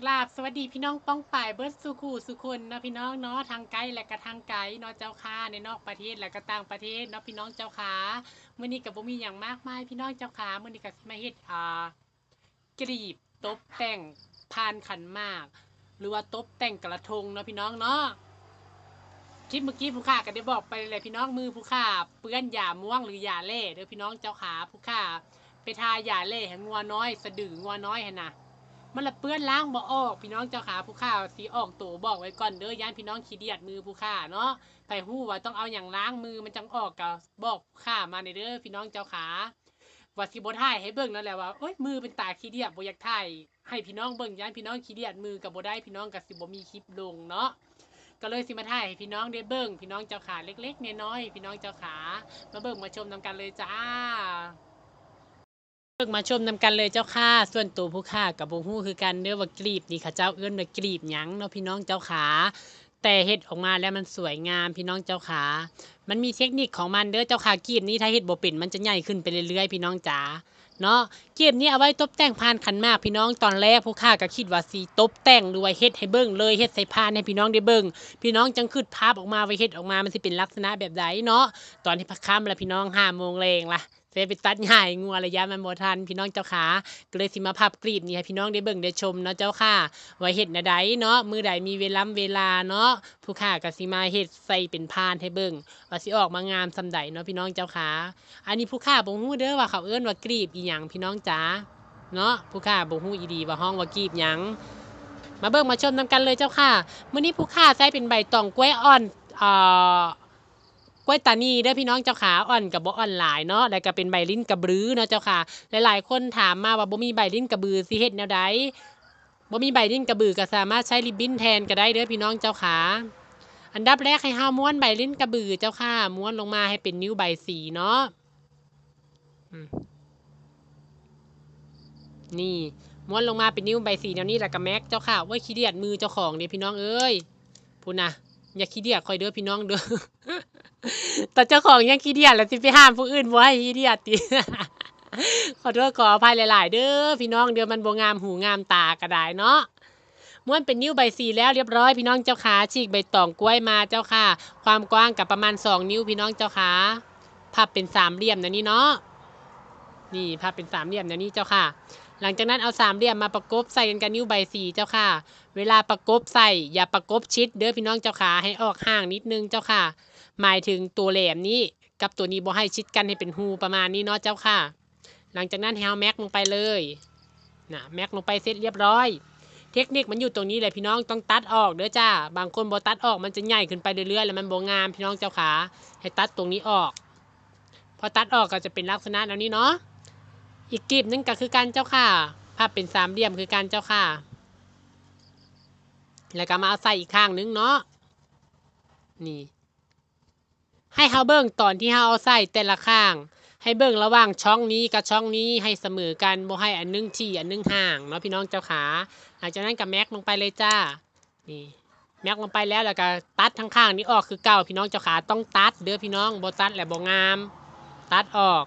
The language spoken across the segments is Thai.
กราบสวัสดีพี่น้องป้องป่ายเบิร์ดสุขูสุคนนะพี่น้องเนาะทางไกลและก็ทางไกลเนาะเจ้าค่ะในนอกประเทศและก็ต่างประเทศเนาะพี่น้องเจ้าค่ะมื้อนี้ก็บ่มีหยังมากมายพี่น้องเจ้าค่ะมื้อนี้ก็สิมาเฮ็ดอ่ากรีบตบแต่งพานขันมาก หรือว่าตบแต่งกระทงเนาะพี่น้องเนาะคลิปเมื่อกี้ผู้ข่าก็ได้บอกไปเลยพี่น้องมือผู้ข่าเปื้อนหยาม่วงหรือหยาเล่เด้อพี่น้องเจ้าขาผู้ข่าไปทาหยาเล่ให้งัวน้อย สะดืองัวน้อยหั่นนะ มันละเปื้อนล้างบ่ออก พี่น้องเจ้าขาผู้ข่าสีออกตัวบอกไว้ก่อนเด้อย่านพี่น้องขี้เดียดมือผู้ข่าเนาะไปหู้ว่าต้องเอาอย่างล้างมือมันจังออกก็บบอกผู้ข่ามาในเด้อพี่น้องเจ้าขาว่าสิบ่ถ่ายให้เบิ่งนั่นแหละว่าโอ๊ยมือเป็นตาขี้เดียดบ่อยากถ่ายให้พี่น้องเบิ่งย่านพี่น้องขี้เดียดมือก็บ่ได้พี่น้องก็สิบ่มีคลิปลงเนาะก็เลยสิมาถ่ายให้พี่น้องได้เบิ่งพี่น้องเจ้าขาเล็กๆน้อยๆพี่น้องเจ้าขามาเบิ่งมาชมนำกันเลยจ้า เพิ่งมาชมนำกันเลยเจ้าค่ะ ส่วนตัวผู้ค่ากับบ่ฮู้คือกันเด้อว่ากลีบนี่ค่ะเจ้าเอื้อนว่ากลีบหยังเนาะพี่น้องเจ้าขา แต่เฮ็ดออกมาแล้วมันสวยงามพี่น้องเจ้าขามันมีเทคนิคของมันเด้อเจ้าค่ะกีบนี้ถ้าเฮ็ดบ่เป็นมันจะใหญ่ขึ้นไปเรื่อยๆพี่น้องจ๋าเนาะเกมนี้เอาไว้ตบแต่งพานขันมากพี่น้องตอนแรกผู้ค่าก็คิดว่าสีตบแต่งหรือว่าเฮ็ดให้เบิ่งเลยเฮ็ดใส่พานให้พี่น้องได้เบิ่งพี่น้องจังคิดภาพออกมาไว้เฮ็ดออกมามันสิเป็นลักษณะแบบใดเนาะตอนที่พักค่ำแล้วพี่น้องห้าโมงแรงละจะไปตัดหญ้าให้งัวระยะมันบ่ทันพี่น้องเจ้าขาก็เลยสิมาพับกรีบนี่ให้พี่น้องได้เบิ่งได้ชมเนาะเจ้าค่ะไว้เฮ็ดนวใดเนาะมือใดมีเวลาเวลาเนาะผู้ค่าก็สิมาเฮ็ดใส่เป็นพานให้เบิ่งว่าสิออกมางามซำใดเนาะพี่น้องเจ้าขาอันนี้ผู้ค่าบ่ฮู้เด้อว่าเขาเอิ้นว่ากรีบอีหยังพี่น้องจ๋าเนาะผู้ค่าบ่ฮู้อีดีว่าห้องว่ากรีบหยังมาเบิ่งมาชมนำกันเลยเจ้าค่ะมื้อนี้ผู้ค่าใช้เป็นใบตองกล้วยอ่อนเอ่อกล้วยตานีเด้อพี่น้องเจ้าขาอ่อนกับบ่อ่อนหลายเนาะแล้วก็เป็นใบลิ้นกระบือเนาะเจ้าค่ะหลายๆ คนถามมาว่าบ่มีใบลิ้นกระบือสิเฮ็ดแนวใดบ่มีใบลิ้นกระบือก็สามารถใช้ริบบิ้นแทนก็ได้เด้อพี่น้องเจ้าขา อันดับแรกให้เฮาม้วนใบลิ้นกระบือเจ้าค่ะ ม้วนลงมาให้เป็นนิ้วใบสีเนาะอืมนี่ม้วนลงมาเป็นนิ้วใบสีแนวนี้แหละกับแม็กเจ้าค่ะไว้ขี้เดียดมือเจ้าของเด้พี่น้องเอ้ยพูดนะอย่าขี้เดียดคอยเด้อพี่น้องเด้อแต่เจ้าของยังขี้เดียดแล้วสิไปห้ามผู้อื่นบ่ให้ขี้เดียดติขอโทษขออภัยหลาย ๆ เด้อพี่น้องเดี๋ยวมันบ่งามหูงามตาก็ได้เนาะ ม้วนเป็นนิ้วใบสีแล้วเรียบร้อยพี่น้องเจ้าขาฉีกใบตองกล้วยมาเจ้าค่ะ ความกว้างกับประมาณ 2 นิ้วพี่น้องเจ้าขาพับเป็นสามเหลี่ยมนะนี่เนาะนี่พับเป็นสามเหลี่ยมนะนี่เจ้าค่ะ หลังจากนั้นเอาสามเหลี่ยมมาประกบใส่กันกับนิ้วใบสีเจ้าค่ะ เวลาประกบใส่อย่าประกบชิดเด้อพี่น้องเจ้าขาให้ออกห่างนิดนึงเจ้าค่ะ หมายถึงตัวแหลมนี้กับตัวนี้บ่ให้ชิดกันให้เป็นหูประมาณนี้เนาะเจ้าค่ะ หลังจากนั้นให้เอาแม็กลงไปเลยนะแม็กลงไปเสร็จเรียบร้อย เทคนิคมันอยู่ตรงนี้เลยพี่น้องต้องตัดออกเด้อจ้า บางคนบ่ตัดออกมันจะใหญ่ขึ้นไปเรื่อยๆแล้วมันบ่งามพี่น้องเจ้าขาให้ตัดตรงนี้ออก พอตัดออกก็จะเป็นลักษณะแนวนี้เนาะอีกกลีบหนึงก็คือการเจ้าค่ะภาพเป็นสามเหลี่ยมคือการเจ้าค่ะ แล้วก็มาเอาใส่อีกข้างหนึงเนาะนี่ ให้เฮาเบิ่งตอนที่เฮาเอาใส่แต่ละข้าง ให้เบิ่งระหว่างช่องนี้กับช่องนี้ให้เสมอกันบ่ให้อันนึงที่อันนึงห่างเนาะพี่น้องเจ้าขาหลังจากนั้นกับแม็กลงไปเลยจ้านี่แม็กลงไปแล้วแล้วก็ตัดทั้งข้างนี้ออกคือเก่าพี่น้องเจ้าขาต้องตัดเด้อพี่น้องบ่ตัดแหละบ่งาม ตัดออก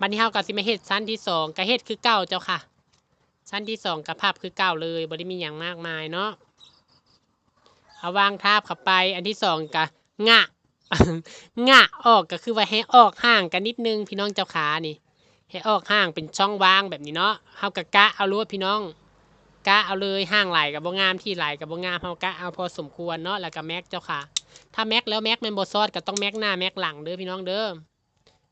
บัดนี้เฮาก็สิมาเฮ็ดชั้นที่สองก็เฮ็ดคือเก่าเจ้าค่ะชั้นที่สองกับภาพคือเก่าเลยบ่ได้มีหยังมากมายเนาะเอาวางทาบเข้าไปอันที่สองก็งะ งะออกก็คือว่าให้ออกห่างกันนิดนึงพี่น้องเจ้าขานี่ ให้ออกห่างเป็นช่องว่างแบบนี้เนาะเฮากะกะเอารวดพี่น้อง กะเอาเลยห่างไหลกับบ่งามที่ไหลกับบ่งามเฮากะเอาพอสมควรเนาะแล้วก็แม็กเจ้าค่ะถ้าแม็กแล้วแม็กมันบ่ซอดก็ต้องแม็กหน้าแม็กหลังเด้อพี่น้องเด้อ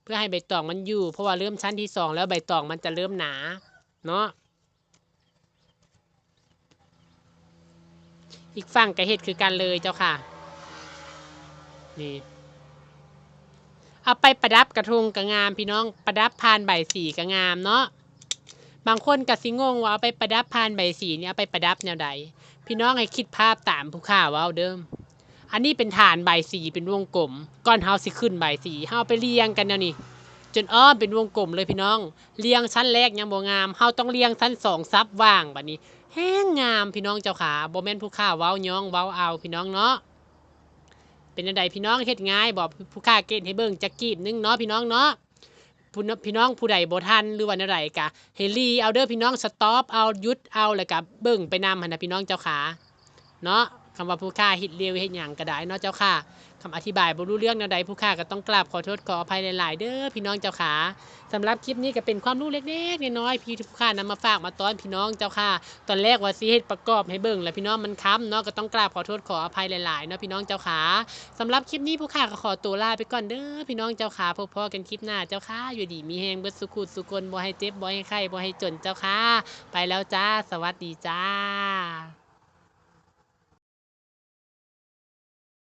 เพื่อให้ใบตองมันอยู่ เพราะว่าเริ่มชั้นที่สองแล้วใบตองมันจะเริ่มหนาเนาะอีกฝั่งก็เฮ็ดคือกันเลยเจ้าค่ะ นี่เอาไปประดับกระทงกระงามพี่น้องประดับพานใบสีกระงามเนาะบางคนกะสิงงว่าเอาไปประดับพานใบสีเนี่ยเอาไปประดับแนวใดพี่น้องให้คิดภาพตามผู้ข่าวเว่าเดิม อันนี้เป็นฐานใบสีเป็นวงกลมก้อนเฮาสิขึ้นใบสีเฮาไปเรียงกันแนวนี้จนอ้อมเป็นวงกลมเลยพี่น้อง เรียงชั้นแรกยังบ่งามเฮาต้องเรียงชั้นสองซับว่างบัดนี้ แห้งงามพี่น้องเจ้าขาบ่แม่นผู้ข่าวเว้าย่องเว้าเอาพี่น้องเนาะ เป็นอันใดพี่น้องเฮ็ดง่ายบอกผู้ค้าเกณฑ์ให้เบิ่งจักกีบนึงเนาะพี่น้องเนาะผู้พี่น้องผู้ใดบ่ทันหรือว่าแนวใดกะเฮลีเอาเด้อพี่น้องสต็อปเอาหยุดเอาแล้วก็เบิ่งไปนำหั่นน่ะพี่น้องเจ้าขาเนาะ คำว่าผู้ค่าเฮ็ดเร็วเฮ็ดหยังก็ได้เนาะเจ้าค่ะคำอธิบายบ่รู้เรื่องแนวใดผู้ค่าก็ต้องกราบขอโทษขออภัยหลาย ๆ เด้อพี่น้องเจ้าขาสำหรับคลิปนี้ก็เป็นความรู้เล็กๆน้อยๆพี่ผู้ค่านำมาฝากมาต้อนพี่น้องเจ้าค่ะ ตอนแรกว่าสิเฮ็ดประกอบให้เบิ่งแล้วพี่น้องมันค้ำเนาะก็ต้องกราบขอโทษขออภัยหลาย ๆ เนาะพี่น้องเจ้าขาสำหรับคลิปนี้ผู้ค่าก็ขอตัวลาไปก่อนเด้อพี่น้องเจ้าขาพบพอกันคลิปหน้าเจ้าค่ะ อยู่ดีมีแฮงเบิดสุขุดสุคนบ่ให้เจ็บบ่ให้ไข้บ่ให้จนเจ้าค่ะ ไปแล้วจ้า สวัสดีจ้า